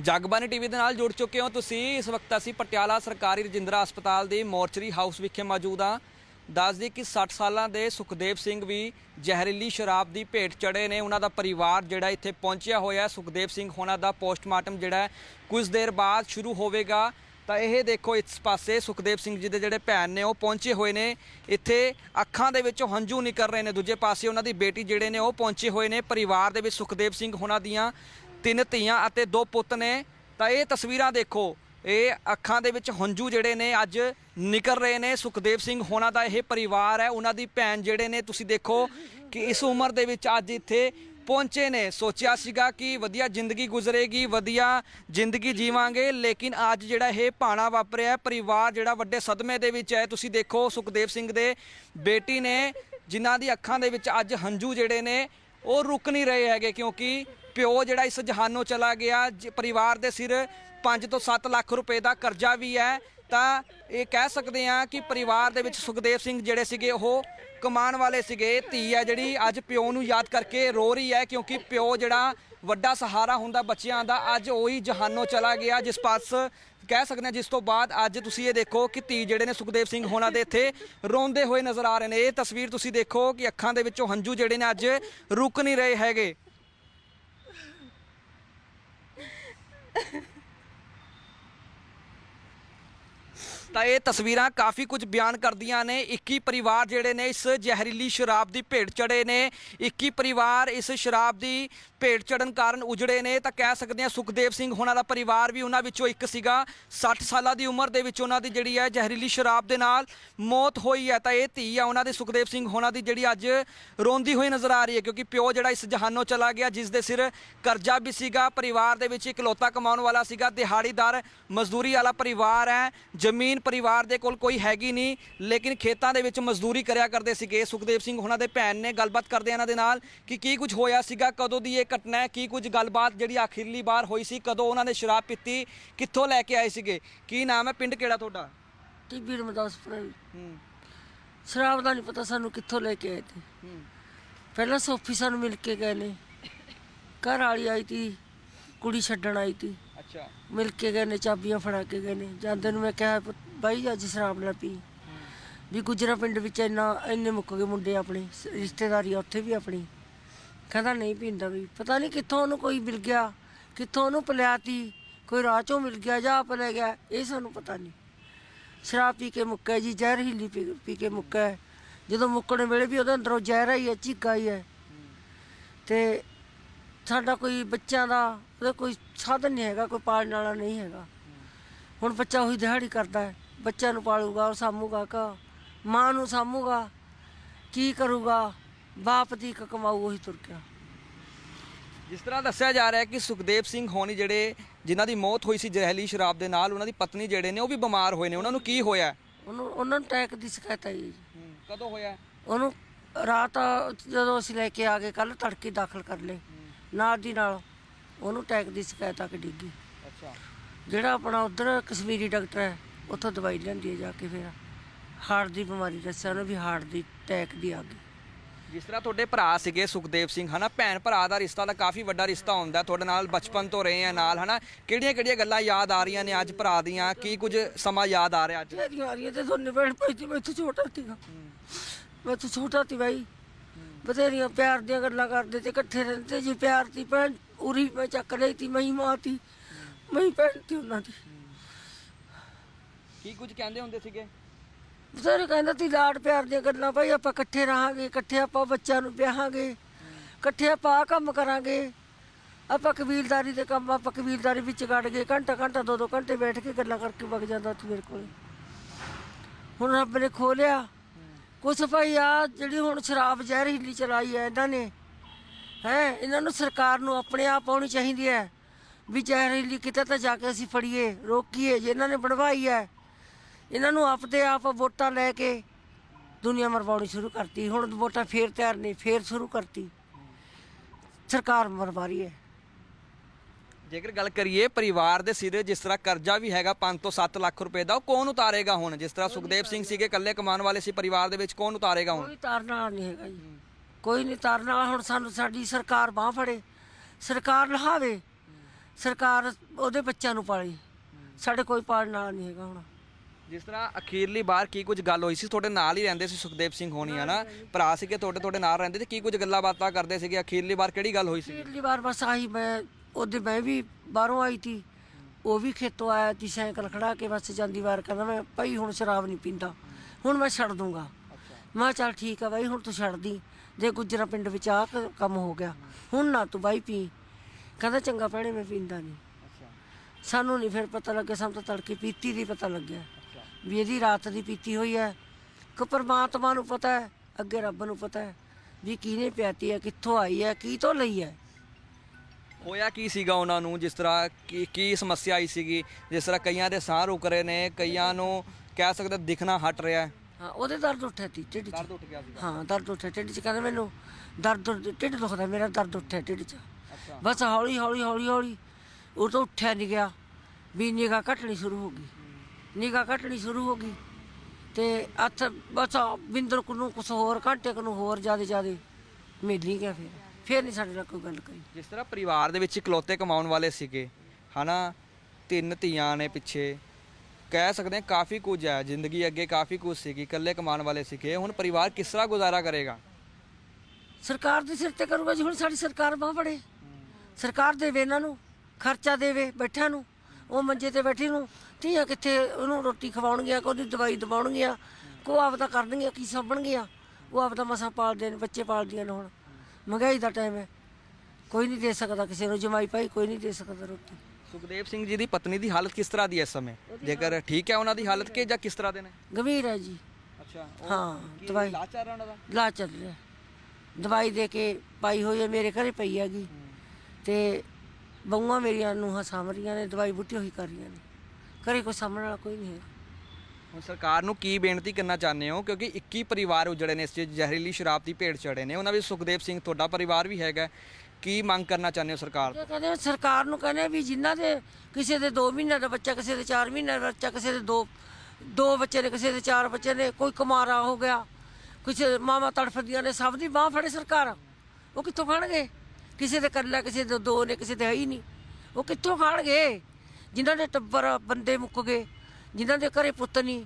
Jagbani TV ਦੇ ਨਾਲ ਜੁੜ ਚੁੱਕੇ ਹੋ ਤੁਸੀਂ। ਇਸ ਵਕਤ ਅਸੀਂ ਪਟਿਆਲਾ ਸਰਕਾਰੀ ਰਜਿੰਦਰਾ ਹਸਪਤਾਲ ਦੇ ਮੋਰਚਰੀ ਹਾਊਸ ਵਿਖੇ ਮੌਜੂਦ ਹਾਂ। ਦੱਸਦੀ ਕਿ 60 ਸਾਲਾਂ ਦੇ ਸੁਖਦੇਵ ਸਿੰਘ ਵੀ ਜ਼ਹਿਰੀਲੀ ਸ਼ਰਾਬ ਦੀ ਭੇਟ ਚੜੇ ਨੇ। ਉਹਨਾਂ ਦਾ ਪਰਿਵਾਰ ਜਿਹੜਾ ਇੱਥੇ ਪਹੁੰਚਿਆ ਹੋਇਆ ਸੁਖਦੇਵ ਸਿੰਘ ਹੋਣਾ ਦਾ ਪੋਸਟਮਾਰਟਮ ਜਿਹੜਾ ਕੁਝ ਦੇਰ ਬਾਅਦ ਸ਼ੁਰੂ ਹੋਵੇਗਾ। ਤਾਂ ਇਹ ਦੇਖੋ, ਇਸ ਪਾਸੇ ਸੁਖਦੇਵ ਸਿੰਘ ਜੀ ਦੇ ਜਿਹੜੇ ਭੈਣ ਨੇ, ਉਹ ਪਹੁੰਚੇ ਹੋਏ ਨੇ। ਇੱਥੇ ਅੱਖਾਂ ਦੇ ਵਿੱਚੋਂ ਹੰਝੂ ਨਿਕਲ ਰਹੇ ਨੇ। ਦੂਜੇ ਪਾਸੇ ਉਹਨਾਂ ਦੀ ਬੇਟੀ ਜਿਹੜੇ ਨੇ, ਉਹ ਪਹੁੰਚੇ ਹੋਏ ਨੇ। ਪਰਿਵਾਰ ਦੇ ਵਿੱਚ ਸੁਖਦੇਵ ਸਿੰਘ ਹੋਣਾ ਦੀਆਂ ਤਿੰਨ ਧੀਆਂ ਅਤੇ ਦੋ ਪੁੱਤ ਨੇ। ਤਾਂ ਇਹ ਤਸਵੀਰਾਂ ਦੇਖੋ। ਇਹ ਅੱਖਾਂ ਦੇ ਵਿੱਚ ਹੰਝੂ ਜਿਹੜੇ ਨੇ ਅੱਜ ਨਿਕਲ ਰਹੇ ਨੇ। ਸੁਖਦੇਵ ਸਿੰਘ ਹੋਣਾ ਦਾ ਇਹ ਪਰਿਵਾਰ ਹੈ। ਉਹਨਾਂ ਦੀ ਭੈਣ ਜਿਹੜੇ ਨੇ, ਤੁਸੀਂ ਦੇਖੋ ਕਿ ਇਸ ਉਮਰ ਦੇ ਵਿੱਚ ਅੱਜ ਇੱਥੇ ਪਹੁੰਚੇ ਨੇ। ਸੋਚਿਆ ਸੀਗਾ ਕਿ ਵਧੀਆ ਜ਼ਿੰਦਗੀ ਗੁਜ਼ਰੇਗੀ, ਵਧੀਆ ਜ਼ਿੰਦਗੀ ਜੀਵਾਂਗੇ। ਲੇਕਿਨ ਅੱਜ ਜਿਹੜਾ ਇਹ ਪਾਣਾ ਵਾਪਰਿਆ ਪਰਿਵਾਰ ਜਿਹੜਾ ਵੱਡੇ ਸਦਮੇ ਦੇ ਵਿੱਚ ਹੈ। ਤੁਸੀਂ ਦੇਖੋ, ਸੁਖਦੇਵ ਸਿੰਘ ਦੇ ਬੇਟੀ ਨੇ, ਜਿਨ੍ਹਾਂ ਦੀ ਅੱਖਾਂ ਦੇ ਵਿੱਚ ਅੱਜ ਹੰਝੂ ਜਿਹੜੇ ਨੇ, ਉਹ ਰੁਕ ਨਹੀਂ ਰਹੇ ਹੈਗੇ। ਕਿਉਂਕਿ ਪਿਓ ਜਿਹੜਾ ਇਸ ਜਹਾਨੋਂ ਚਲਾ ਗਿਆ, ਜ- ਪਰਿਵਾਰ ਦੇ ਸਿਰ 5 ਤੋਂ 7 ਲੱਖ ਰੁਪਏ ਦਾ ਕਰਜ਼ਾ ਵੀ ਹੈ, ਤਾਂ ਇਹ ਕਹਿ ਸਕਦੇ ਹਾਂ ਕਿ ਪਰਿਵਾਰ ਦੇ ਵਿੱਚ ਸੁਖਦੇਵ ਸਿੰਘ ਜਿਹੜੇ ਸੀਗੇ, ਉਹ ਕਮਾਉਣ ਵਾਲੇ ਸੀਗੇ। ਧੀ ਹੈ ਜਿਹੜੀ, ਅੱਜ ਪਿਓ ਨੂੰ ਯਾਦ ਕਰਕੇ ਰੋ ਰਹੀ ਹੈ, ਕਿਉਂਕਿ ਪਿਓ ਜਿਹੜਾ ਵੱਡਾ ਸਹਾਰਾ ਹੁੰਦਾ ਬੱਚਿਆਂ ਦਾ, ਅੱਜ ਉਹੀ ਜਹਾਨੋਂ ਚਲਾ ਗਿਆ, ਜਿਸ ਪਾਸ ਕਹਿ ਸਕਦੇ ਹਾਂ ਜਿਸ ਤੋਂ ਬਾਅਦ ਅੱਜ ਤੁਸੀਂ ਇਹ ਦੇਖੋ ਕਿ ਧੀ ਜਿਹੜੇ ਨੇ ਸੁਖਦੇਵ ਸਿੰਘ ਹੋਣਾ ਦੇ ਇੱਥੇ ਰੋਂਦੇ ਹੋਏ ਨਜ਼ਰ ਆ ਰਹੇ ਨੇ। ਇਹ ਤਸਵੀਰ ਤੁਸੀਂ ਦੇਖੋ ਕਿ ਅੱਖਾਂ ਦੇ ਵਿੱਚੋਂ ਹੰਝੂ ਜਿਹੜੇ ਨੇ ਅੱਜ ਰੁਕ ਨਹੀਂ ਰਹੇ ਹੈਗੇ। ਤਾਂ ਇਹ ਤਸਵੀਰਾਂ ਕਾਫੀ ਕੁਝ ਬਿਆਨ ਕਰਦੀਆਂ ਨੇ। 21 ਪਰਿਵਾਰ ਜਿਹੜੇ ਨੇ ਇਸ ਜ਼ਹਿਰੀਲੀ ਸ਼ਰਾਬ ਦੀ ਭੇਟ ਚੜੇ ਨੇ। 21 ਪਰਿਵਾਰ ਇਸ ਸ਼ਰਾਬ ਦੀ ਭੇਟ ਚੜਨ ਕਾਰਨ ਉਜੜੇ ਨੇ, ਤਾਂ ਕਹਿ ਸਕਦੇ ਹਾਂ ਸੁਖਦੇਵ ਸਿੰਘ ਹੋਣਾ ਦਾ ਪਰਿਵਾਰ ਵੀ ਉਹਨਾਂ ਵਿੱਚੋਂ ਇੱਕ ਸੀਗਾ। 60 ਸਾਲਾਂ ਦੀ ਉਮਰ ਦੇ ਵਿੱਚ ਉਹਨਾਂ ਦੀ ਜਿਹੜੀ ਹੈ ਜ਼ਹਿਰੀਲੀ ਸ਼ਰਾਬ ਦੇ ਨਾਲ ਮੌਤ ਹੋਈ ਹੈ, ਤਾਂ ਇਹ ਧੀ ਆ, ਉਹਨਾਂ ਦੇ ਸੁਖਦੇਵ ਸਿੰਘ ਹੋਣਾ ਦੀ ਜਿਹੜੀ ਅੱਜ ਰੋਂਦੀ ਹੋਈ ਨਜ਼ਰ ਆ ਰਹੀ ਹੈ, ਕਿਉਂਕਿ ਪਿਓ ਜਿਹੜਾ ਇਸ ਜਹਾਨੋਂ ਚਲਾ ਗਿਆ, ਜਿਸ ਦੇ ਸਿਰ ਕਰਜ਼ਾ ਵੀ ਸੀਗਾ, ਪਰਿਵਾਰ ਦੇ ਵਿੱਚ ਇਕਲੌਤਾ ਕਮਾਉਣ ਵਾਲਾ ਸੀਗਾ, ਦਿਹਾੜੀਦਾਰ ਮਜ਼ਦੂਰੀ ਵਾਲਾ ਪਰਿਵਾਰ ਹੈ, ਜ਼ਮੀਨ ਪਰਿਵਾਰ ਦੇ ਕੋਲ ਕੋਈ ਹੈਗੀ ਨਹੀਂ, ਲੇਕਿਨ ਖੇਤਾਂ ਦੇ ਵਿੱਚ ਮਜ਼ਦੂਰੀ ਕਰਿਆ ਕਰਦੇ ਸੀਗੇ। ਸੁਖਦੇਵ ਸਿੰਘ ਹੋਣਾ ਦੇ ਭੈਣ ਨੇ ਗੱਲਬਾਤ ਕਰਦੇ ਇਹਨਾਂ ਦੇ ਨਾਲ ਕਿ ਕੀ ਕੁਝ ਹੋਇਆ ਸੀਗਾ, ਕਦੋਂ ਦੀ ਇਹ ਘਟਨਾ ਹੈ ਕੀ ਕੁਝ ਗੱਲਬਾਤ ਜਿਹੜੀ ਆਖਿਰਲੀ ਵਾਰ ਹੋਈ ਸੀ ਕਦੋਂ ਉਹਨਾਂ ਨੇ ਸ਼ਰਾਬ ਪੀਤੀ ਕਿੱਥੋਂ ਲੈ ਕੇ ਆਏ ਸੀਗੇ? ਕੀ ਨਾਮ ਹੈ ਪਿੰਡ ਕਿਹੜਾ ਤੁਹਾਡਾ? ਟੀਬੀ ਰਮਦਾਸਪੁਰ ਹੂੰ ਸ਼ਰਾਬ ਦਾ ਨਹੀਂ ਪਤਾ ਸਾਨੂੰ ਕਿੱਥੋਂ ਲੈ ਕੇ ਆਏ ਤੇ। ਹੂੰ। ਪਹਿਲਾਂ ਸੋਫੀ ਸਾਨੂੰ ਮਿਲ ਕੇ ਗਏ ਨੇ। ਘਰ ਵਾਲੀ ਆਈ ਤੀ ਕੁੜੀ ਛੱਡਣ ਆਈ ਤੀ। ਅੱਛਾ। ਮਿਲ ਕੇ ਗਏ ਨੇ ਚਾਬੀਆਂ ਫੜਾ ਕੇ ਗਏ ਨੇ। ਜਾਂਦੇ ਨੂੰ ਮੈਂ ਕਿਹਾ ਪੁੱਤ, ਬਾਈ ਅੱਜ ਸ਼ਰਾਬ ਨਾ ਪੀ। ਵੀ ਗੁਜਰਾ ਪਿੰਡ ਵਿੱਚ ਇੰਨਾ ਇੰਨੇ ਮੁੱਕ ਗਏ ਮੁੰਡੇ ਆਪਣੇ ਸ- ਰਿਸ਼ਤੇਦਾਰੀ ਆ ਉੱਥੇ ਵੀ ਆਪਣੀ। ਕਹਿੰਦਾ ਨਹੀਂ ਪੀਂਦਾ ਵੀ। ਪਤਾ ਨਹੀਂ ਕਿੱਥੋਂ ਉਹਨੂੰ ਕੋਈ ਮਿਲ ਗਿਆ, ਕਿੱਥੋਂ ਉਹਨੂੰ ਪਲਿਆਤੀ ਕੋਈ ਰਾਹ ਚੋਂ ਮਿਲ ਗਿਆ ਜਾਂ ਆਪ ਗਿਆ, ਇਹ ਸਾਨੂੰ ਪਤਾ ਨਹੀਂ। ਸ਼ਰਾਬ ਪੀ ਕੇ ਮੁੱਕਾ ਜੀ, ਜ਼ਹਿਰ ਹੀਲੀ ਪੀ ਪੀ ਕੇ ਮੁੱਕਾ ਜਦੋਂ ਮੁੱਕਣ ਵੇਲੇ ਵੀ ਉਹਦੇ ਅੰਦਰੋਂ ਜ਼ਹਿਰ ਹੀ ਹੈ ਚੀਕਾ ਹੀ ਹੈ। ਤੇ ਸਾਡਾ ਕੋਈ ਬੱਚਿਆਂ ਦਾ, ਉਹਦਾ ਕੋਈ ਸਾਧਨ ਨਹੀਂ ਹੈਗਾ, ਕੋਈ ਪਾਲਣ ਵਾਲਾ ਨਹੀਂ ਹੈਗਾ। ਹੁਣ ਬੱਚਾ ਉਹੀ ਦਿਹਾੜੀ ਕਰਦਾ ਹੈ, ਬੱਚਿਆਂ ਨੂੰ ਪਾਲੂਗਾ, ਉਹ ਸਾਂਭੂਗਾ ਕਾ ਮਾਂ ਨੂੰ ਸਾਂਭੂਗਾ, ਕੀ ਕਰੂਗਾ? ਬਾਪ ਦੀ ਕ ਕਮਾਊ ਉਹੀ ਤੁਰ ਗਿਆ। ਜਿਸ ਤਰ੍ਹਾਂ ਦੱਸਿਆ ਜਾ ਰਿਹਾ ਹੈ ਕਿ ਸੁਖਦੇਵ ਸਿੰਘ ਹੋਣੀ ਜਿਹੜੇ ਜਿਨ੍ਹਾਂ ਦੀ ਮੌਤ ਹੋਈ ਸੀ ਜ਼ਹਿਰੀਲੀ ਸ਼ਰਾਬ ਦੇ ਨਾਲ ਉਹਨਾਂ ਦੀ ਪਤਨੀ ਜਿਹੜੇ ਨੇ ਉਹ ਵੀ ਬਿਮਾਰ ਹੋਏ ਨੇ। ਉਹਨਾਂ ਨੂੰ ਕੀ ਹੋਇਆ? ਉਹਨੂੰ ਉਹਨਾਂ ਨੂੰ ਟੈਕ ਦੀ ਸ਼ਿਕਾਇਤ ਆਈ ਹੈ ਜੀ। ਕਦੋਂ ਹੋਇਆ? ਉਹਨੂੰ ਰਾਤ ਜਦੋਂ ਅਸੀਂ ਲੈ ਕੇ ਆ ਗਏ ਕੱਲ ਤੜਕੇ ਦਾਖਲ ਕਰ ਲਏ। ਨਾਲ ਦੀ ਨਾਲ ਉਹਨੂੰ ਟੈਕ ਦੀ ਸ਼ਿਕਾਇਤ ਆ ਕੇ ਡਿੱਗੀ। ਅੱਛਾ। ਜਿਹੜਾ ਆਪਣਾ ਉਧਰ ਕਸ਼ਮੀਰੀ ਡਾਕਟਰ ਹੈ ਉੱਥੋਂ ਦਵਾਈ ਲੈਂਦੀ ਹੈ ਜਾ ਕੇ ਫਿਰ। ਹਾਰਟ ਦੀ ਬਿਮਾਰੀ ਦੱਸਿਆ ਉਹਨੂੰ ਵੀ ਹਾਰਟ ਦੀ ਟੈਕ ਦੀ ਆ ਗਈ। ਜਿਸ ਤਰ੍ਹਾਂ ਤੁਹਾਡੇ ਭਰਾ ਸੀਗੇ ਸੁਖਦੇਵ ਸਿੰਘ ਹਨਾ? ਭੈਣ ਭਰਾ ਦਾ ਰਿਸ਼ਤਾ ਤਾਂ ਕਾਫੀ ਵੱਡਾ ਰਿਸ਼ਤਾ ਹੁੰਦਾ ਤੁਹਾਡੇ ਨਾਲ ਬਚਪਨ ਤੋਂ ਰਹੇ ਆ ਨਾਲ ਹਨਾ? ਕਿਹੜੀਆਂ ਕਿਹੜੀਆਂ ਗੱਲਾਂ ਯਾਦ ਆ ਰਹੀਆਂ ਨੇ ਅੱਜ ਭਰਾ ਦੀਆਂ? ਕੀ ਕੁਝ ਸਮਾਂ ਯਾਦ ਆ ਰਿਹਾ ਅੱਜ? ਤੇਰੀਆਂ ਆ ਰਹੀਆਂ ਤੇ ਦੋਨੇ ਭੈਣ ਭਾਈ ਸੀ ਮੈਂ ਤੋਂ ਛੋਟਾ ਸੀਗਾ ਮੈਂ ਤੋਂ ਛੋਟਾ ਸੀ ਭਾਈ ਬਥੇਰੀਆਂ ਪਿਆਰ ਦੀਆਂ ਗੱਲਾਂ ਕਰਦੇ ਤੇ ਇਕੱਠੇ ਰਹਿੰਦੇ ਜੀ ਪਿਆਰ ਦੀ ਭੈਣ ਉਰੀ ਮੈਂ ਚੱਕ ਲਈ ਤੀ ਮੈਂ ਹੀ ਮਾਂ ਤੀ ਮੈਂ ਹੀ ਭੈਣ ਤੀ ਉਹਨਾਂ ਦੀ। ਕੀ ਕੁਝ ਕਹਿੰਦੇ ਹੁੰਦੇ ਸੀਗੇ? ਸਾਰੇ ਕਹਿੰਦਾ ਤੀ ਲਾਡ ਪਿਆਰ ਦੀਆਂ ਗੱਲਾਂ ਭਾਈ, ਆਪਾਂ ਇਕੱਠੇ ਰਹਾਂਗੇ, ਇਕੱਠੇ ਆਪਾਂ ਬੱਚਿਆਂ ਨੂੰ ਵਿਆਹਾਂਗੇ, ਇਕੱਠੇ ਆਪਾਂ ਆਹ ਕੰਮ ਕਰਾਂਗੇ। ਆਪਾਂ ਕਬੀਲਦਾਰੀ ਦੇ ਕੰਮ, ਆਪਾਂ ਕਬੀਲਦਾਰੀ ਵਿੱਚ ਕੱਢ ਗਏ, ਘੰਟਾ ਘੰਟਾ, ਦੋ ਦੋ ਘੰਟੇ ਬੈਠ ਕੇ ਗੱਲਾਂ ਕਰਕੇ ਵਗ ਜਾਂਦਾ ਤੂੰ ਮੇਰੇ ਕੋਲ। ਹੁਣ ਰੱਬ ਨੇ ਖੋਲਿਆ। ਕੁਛ ਭਾਈ ਆ ਜਿਹੜੀ ਹੁਣ ਸ਼ਰਾਬ ਜ਼ਹਿਰੀਲੀ ਚਲਾਈ ਹੈ, ਇਹਨਾਂ ਨੇ, ਹੈ, ਇਹਨਾਂ ਨੂੰ ਸਰਕਾਰ ਨੂੰ ਆਪਣੇ ਆਪ ਆਉਣੀ ਚਾਹੀਦੀ ਹੈ। ਵੀ ਜ਼ਹਿਰੀਲੀ ਕਿਤੇ ਤਾਂ ਜਾ ਕੇ ਅਸੀਂ ਫੜੀਏ, ਰੋਕੀਏ, ਜੇ ਇਹਨਾਂ ਨੇ ਬਣਵਾਈ ਹੈ। ਇਹਨਾਂ ਨੂੰ ਆਪਦੇ ਆਪ ਵੋਟਾਂ ਲੈ ਕੇ ਦੁਨੀਆ ਮਰਵਾਉਣੀ ਸ਼ੁਰੂ ਕਰਤੀ। ਹੁਣ ਵੋਟਾਂ ਫੇਰ ਤਿਆਰ ਨਹੀਂ ਫੇਰ ਸ਼ੁਰੂ ਕਰਤੀ। ਸਰਕਾਰ ਮਰਵਾ ਰਹੀ ਹੈ। ਜੇਕਰ ਗੱਲ ਕਰੀਏ ਪਰਿਵਾਰ ਦੇ ਸਿਰ ਜਿਸ ਤਰ੍ਹਾਂ ਕਰਜ਼ਾ ਵੀ ਹੈਗਾ 5 ਤੋਂ 7 ਲੱਖ ਰੁਪਏ ਦਾ ਉਹ ਕੌਣ ਉਤਾਰੇਗਾ ਹੁਣ? ਜਿਸ ਤਰ੍ਹਾਂ ਸੁਖਦੇਵ ਸਿੰਘ ਸੀਗੇ ਇਕੱਲੇ ਕਮਾਉਣ ਵਾਲੇ ਸੀ ਪਰਿਵਾਰ ਦੇ ਵਿੱਚ ਕੌਣ ਉਤਾਰੇਗਾ ਹੁਣ? ਕੋਈ ਤਾਰਨ ਵਾਲਾ ਨਹੀਂ ਹੈਗਾ ਜੀ। ਕੋਈ ਨਹੀਂ ਤਾਰਨ ਵਾਲਾ ਹੁਣ ਸਾਨੂੰ ਸਾਡੀ ਸਰਕਾਰ ਬਾਹ ਫੜੇ। ਸਰਕਾਰ ਲਹਾਵੇ। ਸਰਕਾਰ ਉਹਦੇ ਬੱਚਿਆਂ ਨੂੰ ਪਾਲੇ। ਸਾਡੇ ਕੋਈ ਪਾਲਣ ਵਾਲਾ ਨਹੀਂ ਹੈਗਾ ਹੁਣ। ਜਿਸ ਤਰ੍ਹਾਂ ਅਖੀਰਲੀ ਵਾਰ ਕੀ ਕੁਝ ਗੱਲ ਹੋਈ ਸੀ? ਤੁਹਾਡੇ ਨਾਲ ਹੀ ਰਹਿੰਦੇ ਸੀ ਸੁਖਦੇਵ ਸਿੰਘ ਹੋਣੀ ਆ ਨਾ ਭਰਾ ਸੀਗੇ ਤੁਹਾਡੇ ਤੁਹਾਡੇ ਨਾਲ ਰਹਿੰਦੇ ਤੇ ਕੀ ਕੁਝ ਗੱਲਾਂ ਬਾਤਾਂ ਕਰਦੇ ਸੀਗੇ? ਅਖੀਰਲੀ ਵਾਰ ਕਿਹੜੀ ਗੱਲ ਹੋਈ ਸੀ? ਪਿਛਲੀ ਵਾਰ ਬਸ ਆਹੀ ਮੈਂ ਉਹਦੇ ਮੈਂ ਵੀ ਬਾਹਰੋਂ ਆਈ ਤੀ। ਉਹ ਵੀ ਖੇਤੋਂ ਆਇਆ ਤੀ ਸਾਈਕਲ ਖੜਾ ਕੇ ਬਸ ਜਾਂਦੀ ਵਾਰ ਕਹਿੰਦਾ ਮੈਂ ਭਾਈ ਹੁਣ ਸ਼ਰਾਬ ਨਹੀਂ ਪੀਂਦਾ। ਹੁਣ ਮੈਂ ਛੱਡ ਦੂੰਗਾ। ਮੈਂ ਕਿਹਾ ਚੱਲ ਠੀਕ ਆ ਬਾਈ ਹੁਣ ਤੂੰ ਛੱਡ ਦੀ ਜੇ ਗੁੱਜਰਾ ਪਿੰਡ ਵਿੱਚ ਆ ਕੰਮ ਹੋ ਗਿਆ। ਹੁਣ ਨਾ ਤੂੰ ਬਾਈ ਪੀ। ਕਹਿੰਦਾ ਚੰਗਾ ਭੈਣੇ ਮੈਂ ਪੀਂਦਾ ਨਹੀਂ। ਸਾਨੂੰ ਨਹੀਂ ਫਿਰ ਪਤਾ ਲੱਗਿਆ ਸਾਨੂੰ ਤਾਂ ਤੜਕੇ ਪੀਤੀ ਦੀ ਪਤਾ ਲੱਗਿਆ। ਵੀ ਇਹਦੀ ਰਾਤ ਦੀ ਪੀਤੀ ਹੋਈ ਹੈ। ਕਿ ਪਰਮਾਤਮਾ ਨੂੰ ਪਤਾ ਹੈ ਅੱਗੇ ਰੱਬ ਨੂੰ ਪਤਾ ਹੈ ਵੀ ਕਿਹਨੇ ਪਿਆਤੀ ਹੈ ਕਿੱਥੋਂ ਆਈ ਹੈ ਕੀ ਤੋਂ ਲਈ ਹੈ। ਹੋਇਆ ਕੀ ਸੀਗਾ ਉਹਨਾਂ ਨੂੰ ਜਿਸ ਤਰ੍ਹਾਂ ਕੀ ਕੀ ਸਮੱਸਿਆ ਆਈ ਸੀਗੀ ਜਿਸ ਤਰ੍ਹਾਂ ਕਈਆਂ ਦੇ ਸਾਹ ਰੁਕ ਰਹੇ ਨੇ ਕਈਆਂ ਨੂੰ ਕਹਿ ਸਕਦੇ ਦਿਖਣਾ ਹਟ ਰਿਹਾ ਹੈ। ਹਾਂ ਉਹਦੇ ਦਰਦ ਉੱਠਿਆ ਤੀ ਢਿੱਡ 'ਚ। ਉੱਠ ਗਿਆ ਸੀਗਾ। ਹਾਂ ਦਰਦ ਉੱਠਿਆ ਢਿੱਡ 'ਚ ਕਹਿੰਦਾ ਮੈਨੂੰ ਦਰਦ ਢਿੱਡ ਦੁਖਦਾ ਮੇਰਾ ਦਰਦ ਉੱਠਿਆ ਢਿੱਡ 'ਚ। ਬਸ ਹੌਲੀ ਹੌਲੀ ਹੌਲੀ ਹੌਲੀ ਉਹ ਤੋਂ ਉੱਠਿਆ ਨਹੀਂ ਗਿਆ ਵੀ ਨਿਗਾਹ ਘਟਣੀ ਸ਼ੁਰੂ ਹੋ ਗਈ। ਨਿਗਾਹ ਘਟਣੀ ਸ਼ੁਰੂ ਹੋ ਗਈ ਤੇ ਹੱਥ ਬਸ ਬਿੰਦਰ ਕੋ ਨੂੰ ਕੁਛ ਹੋਰ ਘੰਟੇ ਕੁ ਨੂੰ ਹੋਰ ਜਿਆਦੇ ਜਿਆਦੇ ਮਿਲ ਹੀ ਗਿਆ ਫਿਰ। ਫਿਰ ਨਹੀਂ ਸਾਡੇ ਨਾਲ ਕੋਈ ਗੱਲ ਕਰੀ। ਜਿਸ ਤਰ੍ਹਾਂ ਪਰਿਵਾਰ ਦੇ ਵਿੱਚ ਇਕਲੌਤੇ ਕਮਾਉਣ ਵਾਲੇ ਸੀਗੇ ਹਨਾ? ਤਿੰਨ ਧੀਆਂ ਨੇ ਪਿੱਛੇ। ਕਹਿ ਸਕਦੇ ਹਾਂ ਕਾਫੀ ਕੁਝ ਹੈ ਜ਼ਿੰਦਗੀ ਅੱਗੇ ਕਾਫੀ ਕੁਝ ਸੀਗੀ ਇਕੱਲੇ ਕਮਾਉਣ ਵਾਲੇ ਸੀਗੇ। ਹੁਣ ਪਰਿਵਾਰ ਕਿਸ ਤਰ੍ਹਾਂ ਗੁਜ਼ਾਰਾ ਕਰੇਗਾ? ਸਰਕਾਰ ਦੇ ਸਿਰ ਤੇ ਕਰੂਗਾ ਜੀ ਹੁਣ ਸਾਡੀ ਸਰਕਾਰ ਬਾਹ ਫੜੇ। ਸਰਕਾਰ ਦੇਵੇ ਇਹਨਾਂ ਨੂੰ ਖਰਚਾ ਦੇਵੇ ਬੈਠਿਆਂ ਨੂੰ ਉਹ ਮੰਜੇ ਤੇ ਬੈਠੀ ਨੂੰ ਧੀਆਂ ਕਿੱਥੇ? ਉਹਨੂੰ ਰੋਟੀ ਖਵਾਉਣਗੀਆਂ ਕੋਈ ਦਵਾਈ ਦਵਾਉਣਗੀਆਂ ਕੋ ਆਪਦਾ ਕਰਨਗੀਆਂ ਕੀ ਸਾਂਭਣਗੀਆਂ। ਉਹ ਆਪਦਾ ਮਸਾਂ ਪਾਲਦੇ ਨੇ ਬੱਚੇ ਪਾਲਦੀਆਂ ਨੇ ਹੁਣ। ਮਹਿੰਗਾਈ ਦਾ ਟਾਈਮ ਹੈ। ਕੋਈ ਨਹੀਂ ਦੇ ਸਕਦਾ ਕਿਸੇ ਨੂੰ ਜਮਾਈ ਭਾਈ ਕੋਈ ਨਹੀਂ ਦੇ ਸਕਦਾ ਰੋਟੀ। ਸੁਖਦੇਵ ਸਿੰਘ ਜੀ ਦੀ ਪਤਨੀ ਦੀ ਹਾਲਤ ਕਿਸ ਤਰ੍ਹਾਂ ਦੀ ਹੈ ਇਸ ਸਮੇਂ? ਜੇਕਰ ਠੀਕ ਹੈ ਉਹਨਾਂ ਦੀ ਹਾਲਤ ਕਿ ਜਾਂ ਕਿਸ ਤਰ੍ਹਾਂ ਦੇ ਨੇ? ਗੰਭੀਰ ਹੈ ਜੀ। ਅੱਛਾ ਹਾਂ ਦਵਾਈ। ਲਾਚਾਰ ਉਹਨਾਂ ਦਾ? ਰਿਹਾ ਦਵਾਈ ਦੇ ਕੇ ਪਾਈ ਹੋਈ ਹੈ ਮੇਰੇ ਘਰੇ ਪਈ ਹੈਗੀ। ਤੇ ਬਹੂਆਂ ਮੇਰੀਆਂ ਨੂੰ ਸਾਂਭ ਰਹੀਆਂ ਨੇ ਦਵਾਈ ਬੁੱਟੀ ਹੋਈ ਕਰ ਰਹੀਆਂ ਨੇ। ਘਰੇ ਕੋਈ ਸਾਂਭਣ ਵਾਲਾ ਕੋਈ ਨਹੀਂ ਹੈ ਹੁਣ ਸਰਕਾਰ ਨੂੰ ਕੀ ਬੇਨਤੀ ਕਰਨਾ ਚਾਹੁੰਦੇ ਹੋ? ਕਿਉਂਕਿ 21 ਪਰਿਵਾਰ ਉਜੜੇ ਨੇ ਇਸ 'ਚ ਜ਼ਹਿਰੀਲੀ ਸ਼ਰਾਬ ਦੀ ਭੇਟ ਚੜੇ ਨੇ। ਉਹਨਾਂ ਵਿੱਚ ਸੁਖਦੇਵ ਸਿੰਘ ਤੁਹਾਡਾ ਪਰਿਵਾਰ ਵੀ ਹੈਗਾ। ਕੀ ਮੰਗ ਕਰਨਾ ਚਾਹੁੰਦੇ ਹੋ ਸਰਕਾਰ ਤੋਂ? ਇਹ ਕਹਿੰਦੇ ਸਰਕਾਰ ਨੂੰ ਕਹਿੰਦੇ ਵੀ ਜਿਨ੍ਹਾਂ ਦੇ ਕਿਸੇ ਦੇ 2 ਮਹੀਨਿਆਂ ਦਾ ਬੱਚਾ ਕਿਸੇ ਦੇ 4 ਮਹੀਨਿਆਂ ਦਾ ਬੱਚਾ ਕਿਸੇ ਦੇ ਦੋ ਦੋ ਬੱਚੇ ਨੇ ਕਿਸੇ ਦੇ ਚਾਰ ਬੱਚੇ ਨੇ ਕੋਈ ਕੁਮਾਰਾ ਹੋ ਗਿਆ ਕੁਛ ਮਾਮਾ ਤੜਫਦੀਆਂ ਨੇ ਸਭ ਦੀ ਬਾਹ ਫੜੇ ਸਰਕਾਰ। ਉਹ ਕਿੱਥੋਂ ਖਾਣਗੇ? ਕਿਸੇ ਦੇ ਕੱਲਾ ਕਿਸੇ ਦੇ ਦੋ ਨੇ ਕਿਸੇ ਦੇ ਹੈ ਹੀ ਨਹੀਂ। ਉਹ ਕਿੱਥੋਂ ਖਾਣਗੇ? ਜਿਨ੍ਹਾਂ ਦੇ ਟੱਬਰ ਬੰਦੇ ਮੁੱਕ ਗਏ, ਜਿਨ੍ਹਾਂ ਦੇ ਘਰੇ ਪੁੱਤ ਨਹੀਂ,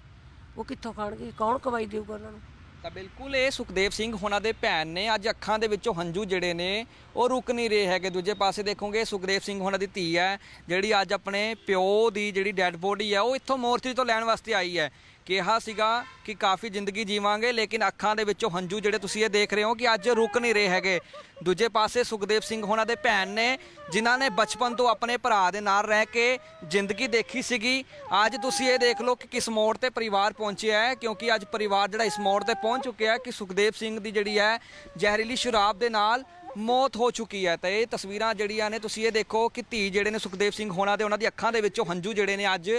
ਉਹ ਕਿੱਥੋਂ ਖਾਣਗੇ? ਕੌਣ ਕਮਾਈ ਦੇਊਗਾ ਉਹਨਾਂ ਨੂੰ? ਤਾਂ ਬਿਲਕੁਲ ਇਹ ਸੁਖਦੇਵ ਸਿੰਘ ਉਹਨਾਂ ਦੇ ਭੈਣ ਨੇ ਅੱਜ ਅੱਖਾਂ ਦੇ ਵਿੱਚੋਂ ਹੰਝੂ ਜਿਹੜੇ ਨੇ, ਉਹ ਰੁਕ ਨਹੀਂ ਰਹੇ ਹੈਗੇ। ਦੂਜੇ ਪਾਸੇ ਦੇਖੋਗੇ, ਸੁਖਦੇਵ ਸਿੰਘ ਉਹਨਾਂ ਦੀ ਧੀ ਹੈ, ਜਿਹੜੀ ਅੱਜ ਆਪਣੇ ਪਿਓ ਦੀ ਜਿਹੜੀ ਡੈੱਡ ਬੋਡੀ ਹੈ, ਉਹ ਇੱਥੋਂ ਮੋਰਚਰੀ ਤੋਂ ਲੈਣ ਵਾਸਤੇ ਆਈ ਹੈ। ਕਿਹਾ ਸੀਗਾ ਕਿ ਕਾਫੀ ਜ਼ਿੰਦਗੀ ਜੀਵਾਂਗੇ, ਲੇਕਿਨ ਅੱਖਾਂ ਦੇ ਵਿੱਚੋਂ ਹੰਝੂ ਜਿਹੜੇ ਤੁਸੀਂ ਇਹ ਦੇਖ ਰਹੇ ਹੋ ਕਿ ਅੱਜ ਰੁਕ ਨਹੀਂ ਰਹੇ ਹੈਗੇ। ਦੂਜੇ ਪਾਸੇ ਸੁਖਦੇਵ ਸਿੰਘ ਹੋਣਾ ਦੇ ਭੈਣ ਨੇ, ਜਿਨ੍ਹਾਂ ਨੇ ਬਚਪਨ ਤੋਂ ਆਪਣੇ ਭਰਾ ਦੇ ਨਾਲ ਰਹਿ ਕੇ ਜ਼ਿੰਦਗੀ ਦੇਖੀ ਸੀਗੀ। ਅੱਜ ਤੁਸੀਂ ਇਹ ਦੇਖ ਲਓ ਕਿ ਕਿਸ ਮੋੜ ਤੇ ਪਰਿਵਾਰ ਪਹੁੰਚਿਆ ਹੈ, ਕਿਉਂਕਿ ਅੱਜ ਪਰਿਵਾਰ ਜਿਹੜਾ ਇਸ ਮੋੜ ਤੇ ਪਹੁੰਚ ਚੁੱਕਿਆ ਹੈ ਕਿ ਸੁਖਦੇਵ ਸਿੰਘ ਦੀ ਜਿਹੜੀ ਹੈ ਜ਼ਹਿਰੀਲੀ ਸ਼ਰਾਬ ਦੇ ਨਾਲ ਮੌਤ ਹੋ ਚੁੱਕੀ ਹੈ ਤਾਂ ਇਹ ਤਸਵੀਰਾਂ ਜਿਹੜੀਆਂ ਨੇ, ਤੁਸੀਂ ਇਹ ਦੇਖੋ ਕਿ ਧੀ ਜਿਹੜੇ ਨੇ ਸੁਖਦੇਵ ਸਿੰਘ ਹੋਣਾ ਦੇ ਉਹਨਾਂ ਦੀ ਅੱਖਾਂ ਦੇ ਵਿੱਚੋਂ ਹੰਝੂ ਜਿਹੜੇ ਨੇ ਅੱਜ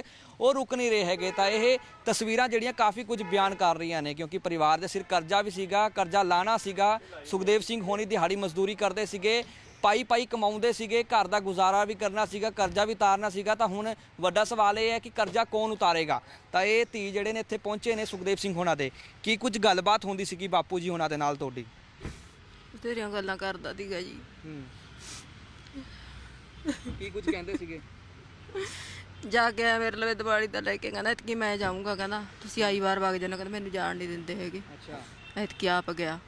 ਉਹ ਰੁਕ ਨਹੀਂ ਰਹੇ ਹੈਗੇ। ਤਾਂ ਇਹ ਤਸਵੀਰਾਂ ਜਿਹੜੀਆਂ ਕਾਫੀ ਕੁਝ ਬਿਆਨ ਕਰ ਰਹੀਆਂ ਨੇ, ਕਿਉਂਕਿ ਪਰਿਵਾਰ ਦੇ ਸਿਰ ਕਰਜ਼ਾ ਵੀ ਸੀਗਾ, ਕਰਜ਼ਾ ਲਾਣਾ ਸੀਗਾ, ਸੁਖਦੇਵ ਸਿੰਘ ਹੋਣੀ ਦਿਹਾੜੀ ਮਜ਼ਦੂਰੀ ਕਰਦੇ ਸੀਗੇ ਪਾਈ ਪਾਈ ਕਮਾਉਂਦੇ ਸੀਗੇ, ਘਰ ਦਾ ਗੁਜ਼ਾਰਾ ਵੀ ਕਰਨਾ ਸੀਗਾ, ਕਰਜ਼ਾ ਵੀ ਉਤਾਰਨਾ ਸੀਗਾ। ਤਾਂ ਹੁਣ ਵੱਡਾ ਸਵਾਲ ਇਹ ਹੈ ਕਿ ਕਰਜ਼ਾ ਕੌਣ ਉਤਾਰੇਗਾ? ਤਾਂ ਇਹ ਧੀ ਜਿਹੜੇ ਨੇ ਇੱਥੇ ਪਹੁੰਚੇ ਨੇ ਸੁਖਦੇਵ ਸਿੰਘ ਹੋਣਾ ਦੇ। ਕੀ ਕੁਝ ਗੱਲਬਾਤ ਹੁੰਦੀ ਸੀਗੀ ਬਾਪੂ ਜੀ ਹੋਣਾ ਦੇ ਨਾਲ ਤੁਹਾਡੀ? ਤੇਰੀਆਂ ਗੱਲਾਂ ਕਰਦਾ ਸੀਗਾ ਜੀ। ਕੀ ਕੁਝ ਕਹਿੰਦੇ ਸੀਗੇ? ਜਾ ਕੇ ਆਇਆ ਮੇਰੇ ਲਵੇ ਦਿਵਾਲੀ ਦਾ ਲੈ ਕੇ ਕਹਿੰਦਾ ਇਤਕੀ ਮੈਂ ਜਾਊਂਗਾ। ਕਹਿੰਦਾ ਤੁਸੀਂ ਆਈ ਵਾਰ ਵਗ ਜਾਣਾ। ਕਹਿੰਦਾ ਮੈਨੂੰ ਜਾਣ ਨਹੀਂ ਦਿੰਦੇ ਹੈਗੇ। ਅੱਛਾ। ਇਤਕੀ ਆਪ ਗਿਆ।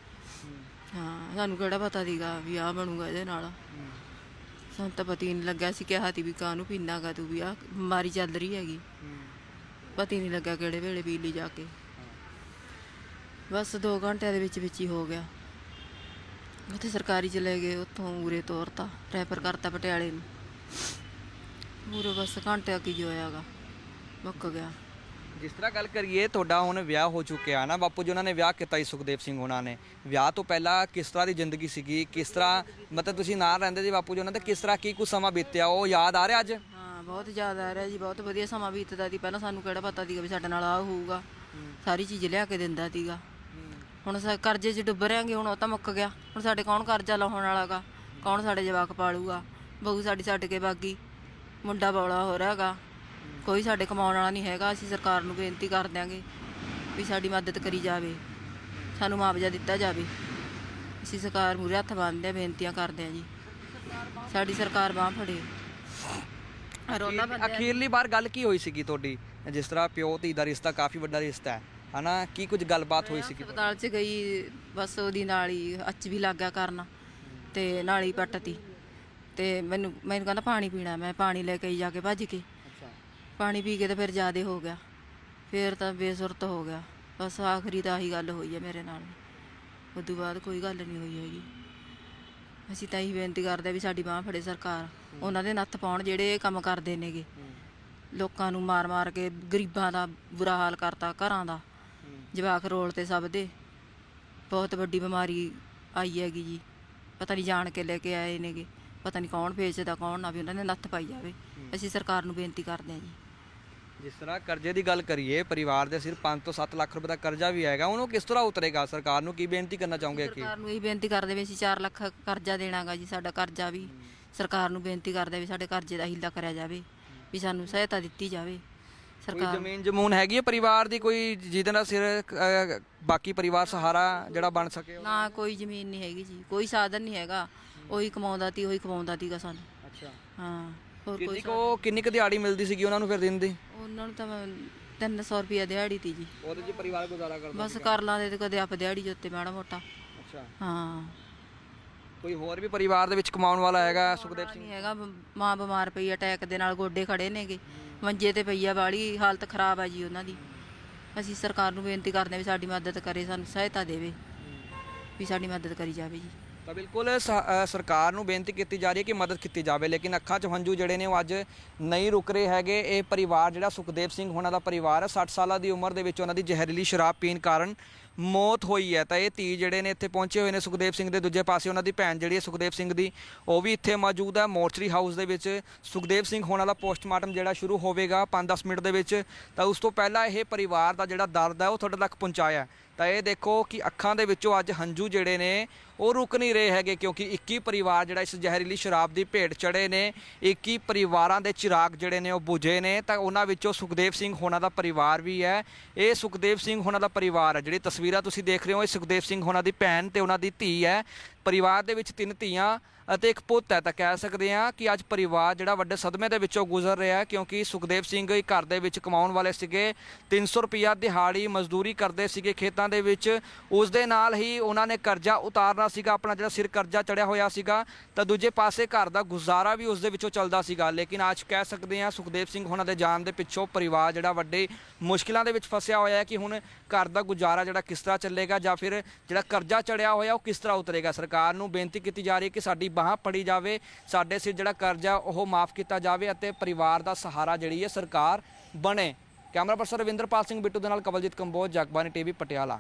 ਹਾਂ। ਸਾਨੂੰ ਕਿਹੜਾ ਪਤਾ ਸੀਗਾ ਵੀ ਆ ਬਣੂਗਾ ਇਹਦੇ ਨਾਲ। ਸਾਨੂੰ ਤਾਂ ਪਤਾ ਹੀ ਨਹੀਂ ਲੱਗਾ ਸੀ ਕਿਹਾ ਤੀ ਵੀ ਕਾਹਨੂੰ ਪੀਨਾਗਾ ਤੂੰ ਵੀ ਆ ਬਿਮਾਰੀ ਚੱਲ ਰਹੀ ਹੈਗੀ। ਪਤਾ ਹੀ ਨਹੀਂ ਲੱਗਾ ਕਿਹੜੇ ਵੇਲੇ ਪੀ ਲਈ ਜਾ ਕੇ। ਬਸ 2 ਘੰਟਿਆਂ ਦੇ ਵਿੱਚ ਵਿੱਚ ਹੀ ਹੋ ਗਿਆ। ਉੱਥੇ ਸਰਕਾਰੀ ਚਲੇ ਗਏ ਉੱਥੋਂ ਉਰੇ ਤੋਰਤਾ ਰੈਫਰ ਕਰਤਾ ਪਟਿਆਲੇ ਨੂੰ। ਪੂਰੇ ਬਸ ਘੰਟੇ ਕੀ ਜੋ ਹੋਇਆਗਾ ਮੁੱਕ ਗਿਆ। ਜਿਸ ਤਰ੍ਹਾਂ ਗੱਲ ਕਰੀਏ ਤੁਹਾਡਾ ਹੁਣ ਵਿਆਹ ਹੋ ਚੁੱਕਿਆ ਨਾ ਬਾਪੂ ਜੀ ਉਹਨਾਂ ਨੇ ਵਿਆਹ ਕੀਤਾ ਸੀ ਸੁਖਦੇਵ ਸਿੰਘ ਉਹਨਾਂ ਨੇ। ਵਿਆਹ ਤੋਂ ਪਹਿਲਾਂ ਕਿਸ ਤਰ੍ਹਾਂ ਦੀ ਜ਼ਿੰਦਗੀ ਸੀਗੀ? ਕਿਸ ਤਰ੍ਹਾਂ ਮਤਲਬ ਤੁਸੀਂ ਨਾਲ ਰਹਿੰਦੇ ਸੀ ਬਾਪੂ ਜੀ ਉਹਨਾਂ ਤੇ ਕਿਸ ਤਰ੍ਹਾਂ ਕੀ ਕੁਝ ਸਮਾਂ ਬੀਤਿਆ? ਉਹ ਯਾਦ ਆ ਰਿਹਾ ਅੱਜ? ਹਾਂ ਬਹੁਤ ਜ਼ਿਆਦਾ ਆ ਰਿਹਾ ਜੀ ਬਹੁਤ ਵਧੀਆ ਸਮਾਂ ਬੀਤਦਾ ਸੀ। ਪਹਿਲਾਂ ਸਾਨੂੰ ਕਿਹੜਾ ਪਤਾ ਸੀਗਾ ਵੀ ਸਾਡੇ ਨਾਲ ਆ ਹੋਊਗਾ। ਸਾਰੀ ਚੀਜ਼ ਲਿਆ ਕੇ ਦਿੰਦਾ ਸੀਗਾ। ਹੁਣ ਸਾ ਕਰਜ਼ੇ 'ਚ ਡੁੱਬ ਰਿਆਂਗੇ ਹੁਣ ਉਹ ਤਾਂ ਮੁੱਕ ਗਿਆ। ਹੁਣ ਸਾਡੇ ਕੌਣ ਕਰਜ਼ਾ ਲਾਉਣ ਵਾਲਾਗਾ? ਕੌਣ ਸਾਡੇ ਜਵਾਕ ਪਾਲੂਗਾ? ਬਹੂ ਸਾਡੀ ਛੱਡ ਕੇ ਬਾਗੀ। ਮੁੰਡਾ ਬੌਲਾ ਹੋ ਰਿਹਾਗਾ। ਕੋਈ ਸਾਡੇ ਕਮਾਉਣ ਵਾਲਾ ਨਹੀਂ ਹੈਗਾ। ਅਸੀਂ ਸਰਕਾਰ ਨੂੰ ਬੇਨਤੀ ਕਰ ਦਿਆਂਗੇ ਵੀ ਸਾਡੀ ਮਦਦ ਕਰੀ ਜਾਵੇ। ਸਾਨੂੰ ਮੁਆਵਜ਼ਾ ਦਿੱਤਾ ਜਾਵੇ। ਅਸੀਂ ਸਰਕਾਰ ਮੂਹਰੇ ਹੱਥ ਬੰਨ੍ਹਦੇ ਹਾਂ ਬੇਨਤੀਆਂ ਕਰਦੇ ਹਾਂ ਜੀ। ਸਾਡੀ ਸਰਕਾਰ ਬਾਹ ਫੜੇ। ਰੋਲਾ ਬੰਦੇ ਅਖੀਰਲੀ ਵਾਰ ਗੱਲ ਕੀ ਹੋਈ ਸੀਗੀ ਤੁਹਾਡੀ? ਜਿਸ ਤਰ੍ਹਾਂ ਪਿਓ ਧੀ ਦਾ ਰਿਸ਼ਤਾ ਕਾਫੀ ਵੱਡਾ ਰਿਸ਼ਤਾ ਹੈ। ਹਨਾ ਕੀ ਕੁਝ ਗੱਲਬਾਤ ਹੋਈ ਸੀਗੀ ਹਸਪਤਾਲ 'ਚ ਗਈ ਬਸ ਉਹਦੀ ਨਾਲ ਹੀ ਅੱਚ ਵੀ ਲੱਗ ਗਿਆ ਕਰਨ ਤੇ ਨਾਲ ਹੀ ਪੱਟਤੀ ਤੇ ਮੈਨੂੰ ਮੈਨੂੰ ਕਹਿੰਦਾ ਪਾਣੀ ਪੀਣਾ ਮੈਂ ਪਾਣੀ ਲੈ ਕੇ ਜਾ ਕੇ ਭੱਜ ਕੇ। ਪਾਣੀ ਪੀ ਕੇ ਤੇ ਫਿਰ ਜ਼ਿਆਦੇ ਹੋ ਗਿਆ। ਫਿਰ ਤਾਂ ਬੇਸੁਰਤ ਹੋ ਗਿਆ। ਬਸ ਆਖਰੀ ਤਾਂ ਆਹੀ ਗੱਲ ਹੋਈ ਹੈ ਮੇਰੇ ਨਾਲ। ਉਦੋਂ ਬਾਅਦ ਕੋਈ ਗੱਲ ਨਹੀਂ ਹੋਈ ਹੈਗੀ। ਅਸੀਂ ਤਾਂ ਇਹੀ ਬੇਨਤੀ ਕਰਦੇ ਆ ਵੀ ਸਾਡੀ ਬਾਹ ਫੜੇ ਸਰਕਾਰ। ਉਹਨਾਂ ਦੇ ਨੱਥ ਪਾਉਣ ਜਿਹੜੇ ਇਹ ਕੰਮ ਕਰਦੇ ਨੇਗੇ। ਲੋਕਾਂ ਨੂੰ ਮਾਰ-ਮਾਰ ਕੇ ਗਰੀਬਾਂ ਦਾ ਬੁਰਾ ਹਾਲ ਕਰਤਾ ਘਰਾਂ ਦਾ। ਜਵਾਕ ਰੋਲ ਤੇ ਸਭ ਦੇ। ਬਹੁਤ ਵੱਡੀ ਬਿਮਾਰੀ ਆਈ ਹੈਗੀ ਜੀ। ਪਤਾ ਨਹੀਂ ਜਾਣ ਕੇ ਲੈ ਕੇ ਆਏ ਨੇਗੇ। ਪਤਾ ਨਹੀਂ ਕੌਣ ਵੇਚਦਾ ਕੌਣ ਨਾ ਵੀ ਉਹਨਾਂ ਨੇ ਨੱਥ ਪਾਈ ਜਾਵੇ। ਅਸੀਂ ਸਰਕਾਰ ਨੂੰ ਬੇਨਤੀ ਕਰਦੇ ਹਾਂ ਜੀ। ਜਿਸ ਤਰ੍ਹਾਂ ਕਰਜ਼ੇ ਦੀ ਗੱਲ ਕਰੀਏ ਪਰਿਵਾਰ ਦੇ ਸਿਰ 5 ਤੋਂ 7 ਲੱਖ ਰੁਪਏ ਦਾ ਕਰਜ਼ਾ ਵੀ ਹੈਗਾ ਉਹਨੂੰ ਕਿਸ ਤਰ੍ਹਾਂ ਉਤਰੇਗਾ? ਸਰਕਾਰ ਨੂੰ ਕੀ ਬੇਨਤੀ ਕਰਨਾ ਚਾਹੋਗੇ ਕਿ ਸਰਕਾਰ ਨੂੰ ਇਹ ਬੇਨਤੀ ਕਰਦੇ ਵੀ ਅਸੀਂ 4 ਲੱਖ ਕਰਜ਼ਾ ਦੇਣਾਗਾ ਜੀ ਸਾਡਾ ਕਰਜ਼ਾ ਵੀ। ਸਰਕਾਰ ਨੂੰ ਬੇਨਤੀ ਕਰਦੇ ਵੀ ਸਾਡੇ ਕਰਜ਼ੇ ਦਾ ਹੀਲਾ ਕਰਿਆ ਜਾਵੇ ਵੀ ਸਾਨੂੰ ਸਹਾਇਤਾ ਦਿੱਤੀ ਜਾਵੇ। ਕੋਈ ਸਰਕਾਰ। ਜ਼ਮੀਨ ਜਮੂਨ ਹੈਗੀ ਹੈ ਪਰਿਵਾਰ ਦੀ? ਕੋਈ ਜਿਹਦੇ ਨਾਲ ਸਿਰ ਅਹ, ਬਾਕੀ ਪਰਿਵਾਰ ਸਹਾਰਾ ਜਿਹੜਾ ਬਣ ਸਕੇ ਨਾ ਕੋਈ ਜ਼ਮੀਨ ਨਹੀਂ ਹੈਗੀ ਜੀ। ਕੋਈ ਸਾਧਨ ਨਹੀਂ ਹੈਗਾ। ਉਹੀ ਕਮਾਉਂਦਾ ਤੀ ਉਹੀ ਕਮਾਉਂਦਾ ਤੀਗਾ ਸਾਨੂੰ। ਅੱਛਾ। ਹਾਂ ਹੋਰ ਕੋਈ ਕਿੰਨੀ ਕੋ ਕਿੰਨੀ ਕੁ ਦਿਹਾੜੀ ਮਿਲਦੀ ਸੀਗੀ ਉਹਨਾਂ ਨੂੰ ਫਿਰ ਦਿਨ ਦੀ? ਉਹਨਾਂ ਨੂੰ ਤਾਂ 300 ਰੁਪਏ ਦਿਹਾੜੀ ਤੀ ਜੀ। ਉਹਦੇ 'ਚ ਪਰਿਵਾਰ ਗੁਜ਼ਾਰਾ ਕਰਦਾ ਬਸ ਕਰ ਲਾਂਦੇ ਤੇ ਕਦੇ ਆਪ ਦਿਹਾੜੀ ਜੋਤੇ ਮਾੜਾ ਮੋਟਾ। ਅੱਛਾ। ਹਾਂ। ਕੋਈ ਹੋਰ ਵੀ ਪਰਿਵਾਰ ਦੇ ਵਿੱਚ ਕਮਾਉਣ ਵਾਲਾ ਹੈਗਾ ਸੁਖਦੇਵ ਸਿੰਘ? ਨਹੀਂ ਹੈਗਾ ਬ- ਮਾਂ ਬਿਮਾਰ ਪਈ ਆ ਅਟੈਕ ਦੇ ਨਾਲ ਗੋਡੇ ਖੜੇ ਨੇਗੇ। ਮੰਜੇ ਤੇ ਪਈ ਆ ਬਾਲੀ ਹਾਲਤ ਖਰਾਬ ਆ ਜੀ ਉਹਨਾਂ ਦੀ। ਅਸੀਂ ਸਰਕਾਰ ਨੂੰ ਬੇਨਤੀ ਕਰਦੇ ਹਾਂ ਵੀ ਸਾਡੀ ਮਦਦ ਕਰੇ ਸਾਨੂੰ ਸਹਾਇਤਾ ਦੇਵੇ ਵੀ ਸਾਡੀ ਮਦਦ ਕਰੀ ਜਾਵੇ ਜੀ। ਤਾਂ ਬਿਲਕੁਲ ਸ- ਅ, ਸਰਕਾਰ ਨੂੰ ਬੇਨਤੀ ਕੀਤੀ ਜਾ ਰਹੀ ਹੈ ਕਿ ਮਦਦ ਕੀਤੀ ਜਾਵੇ ਲੇਕਿਨ ਅੱਖਾਂ 'ਚ ਹੰਝੂ ਜਿਹੜੇ ਨੇ ਉਹ ਅੱਜ ਨਹੀਂ ਰੁਕ ਰਹੇ ਹੈਗੇ। ਇਹ ਪਰਿਵਾਰ ਜਿਹੜਾ ਸੁਖਦੇਵ ਸਿੰਘ ਹੋਣਾ ਦਾ ਪਰਿਵਾਰ ਹੈ 60 ਸਾਲਾਂ ਦੀ ਉਮਰ ਦੇ ਵਿੱਚ ਉਹਨਾਂ ਦੀ ਜ਼ਹਿਰੀਲੀ ਸ਼ਰਾਬ ਪੀਣ ਕਾਰਨ ਮੌਤ ਹੋਈ ਹੈ, ਤਾਂ ਇਹ ਧੀ ਜਿਹੜੇ ਨੇ ਇੱਥੇ ਪਹੁੰਚੇ ਹੋਏ ਨੇ ਸੁਖਦੇਵ ਸਿੰਘ ਦੇ ਦੂਜੇ ਪਾਸੇ, ਉਹਨਾਂ ਦੀ ਭੈਣ ਜਿਹੜੀ ਹੈ ਸੁਖਦੇਵ ਸਿੰਘ ਦੀ, ਉਹ ਵੀ ਇੱਥੇ ਮੌਜੂਦ ਹੈ ਮੋਰਚਰੀ ਹਾਊਸ ਦੇ ਵਿੱਚ। ਸੁਖਦੇਵ ਸਿੰਘ ਹੋਣਾ ਦਾ ਪੋਸਟਮਾਰਟਮ ਜਿਹੜਾ ਸ਼ੁਰੂ ਹੋਵੇਗਾ 5-10 ਮਿੰਟ ਦੇ ਵਿੱਚ। ਤਾਂ ਉਸ ਤੋਂ ਪਹਿਲਾਂ ਇਹ ਪਰਿਵਾਰ ਦਾ ਜਿਹੜਾ ਦਰਦ ਹੈ, ਉਹ ਤੁਹਾਡੇ ਤੱਕ ਪਹੁੰਚਾਇਆ ਤਾਂ ਇਹ ਦੇਖੋ ਕਿ ਅੱਖਾਂ ਦੇ ਵਿੱਚੋਂ ਅੱਜ ਹੰਝੂ ਜਿਹੜੇ ਨੇ, ਉਹ ਰੁਕ ਨਹੀਂ ਰਹੇ ਹੈਗੇ, ਕਿਉਂਕਿ 21 ਪਰਿਵਾਰ ਜਿਹੜਾ ਇਸ ਜ਼ਹਿਰੀਲੀ ਸ਼ਰਾਬ ਦੀ ਭੇਟ ਚੜੇ ਨੇ 21 ਪਰਿਵਾਰਾਂ ਦੇ ਚਿਰਾਗ ਜਿਹੜੇ ਨੇ, ਉਹ ਬੁਝੇ ਨੇ। ਤਾਂ ਉਹਨਾਂ ਵਿੱਚੋਂ ਸੁਖਦੇਵ ਸਿੰਘ ਹੋਣਾ ਦਾ ਪਰਿਵਾਰ ਵੀ ਹੈ। ਇਹ ਸੁਖਦੇਵ ਸਿੰਘ ਹੋਣਾ ਦਾ ਪਰਿਵਾਰ ਹੈ, ਜਿਹੜੀ ਤਸਵੀਰਾਂ ਤੁਸੀਂ ਦੇਖ ਰਹੇ ਹੋ, ਇਹ ਸੁਖਦੇਵ ਸਿੰਘ ਹੋਣਾ ਦੀ ਭੈਣ ਤੇ ਉਹਨਾਂ ਦੀ ਧੀ ਹੈ। ਪਰਿਵਾਰ ਦੇ ਵਿੱਚ ਤਿੰਨ ਧੀਆਂ ਅਤੇ ਇੱਕ ਪੁੱਤ ਹੈ ਤਾਂ ਕਹਿ ਸਕਦੇ ਹਾਂ ਕਿ ਅੱਜ ਪਰਿਵਾਰ ਜਿਹੜਾ ਵੱਡੇ ਸਦਮੇ ਦੇ ਵਿੱਚੋਂ ਗੁਜ਼ਰ ਰਿਹਾ ਹੈ, ਕਿਉਂਕਿ ਸੁਖਦੇਵ ਸਿੰਘ ਘਰ ਦੇ ਵਿੱਚ ਕਮਾਉਣ ਵਾਲੇ ਸੀਗੇ। 300 ਰੁਪਿਆ ਦਿਹਾੜੀ ਮਜ਼ਦੂਰੀ ਕਰਦੇ ਸੀਗੇ ਖੇਤਾਂ ਦੇ ਵਿੱਚ। ਉਸ ਦੇ ਨਾਲ ਹੀ ਉਹਨਾਂ ਨੇ ਕਰਜ਼ਾ ਉਤਾਰਨਾ ਸੀਗਾ, ਆਪਣਾ ਜਿਹੜਾ ਸਿਰ ਕਰਜ਼ਾ ਚੜਿਆ ਹੋਇਆ ਸੀਗਾ। ਤਾਂ ਦੂਜੇ ਪਾਸੇ ਘਰ ਦਾ ਗੁਜ਼ਾਰਾ ਵੀ ਉਸ ਦੇ ਵਿੱਚੋਂ ਚੱਲਦਾ ਸੀਗਾ। ਲੇਕਿਨ ਅੱਜ ਕਹਿ ਸਕਦੇ ਹਾਂ ਸੁਖਦੇਵ ਸਿੰਘ ਉਹਨਾਂ ਦੇ ਜਾਣ ਦੇ ਪਿੱਛੋਂ ਪਰਿਵਾਰ ਜਿਹੜਾ ਵੱਡੇ ਮੁਸ਼ਕਿਲਾਂ ਦੇ ਵਿੱਚ ਫਸਿਆ ਹੋਇਆ ਹੈ ਕਿ ਹੁਣ ਘਰ ਦਾ ਗੁਜ਼ਾਰਾ ਜਿਹੜਾ ਕਿਸ ਤਰ੍ਹਾਂ ਚੱਲੇਗਾ ਜਾਂ ਫਿਰ ਜਿਹੜਾ ਕਰਜ਼ਾ ਚੜਿਆ ਹੋਇਆ ਉਹ ਕਿਸ ਤਰ੍ਹਾਂ ਉਤਰੇਗਾ। ਸਰਕਾਰ ਨੂੰ ਬੇਨਤੀ ਕੀਤੀ ਜਾ ਰਹੀ ਹੈ ਕਿ ਸਾਡੀ ਬਾਹ ਫੜੀ ਜਾਵੇ, ਸਾਡੇ ਸਿਰ ਜਿਹੜਾ ਕਰਜ਼ਾ ਉਹ ਮਾਫ ਕੀਤਾ ਜਾਵੇ ਅਤੇ ਪਰਿਵਾਰ ਦਾ ਸਹਾਰਾ ਜਿਹੜੀ ਹੈ ਸਰਕਾਰ ਬਣੇ। ਕੈਮਰਾ ਪਰਸਨ ਰਵਿੰਦਰਪਾਲ ਸਿੰਘ ਬਿੱਟੂ ਦੇ ਨਾਲ ਕਵਲਜੀਤ ਕੰਬੋਜ ਜਗਬਾਨੀ ਟੀਵੀ, ਪਟਿਆਲਾ।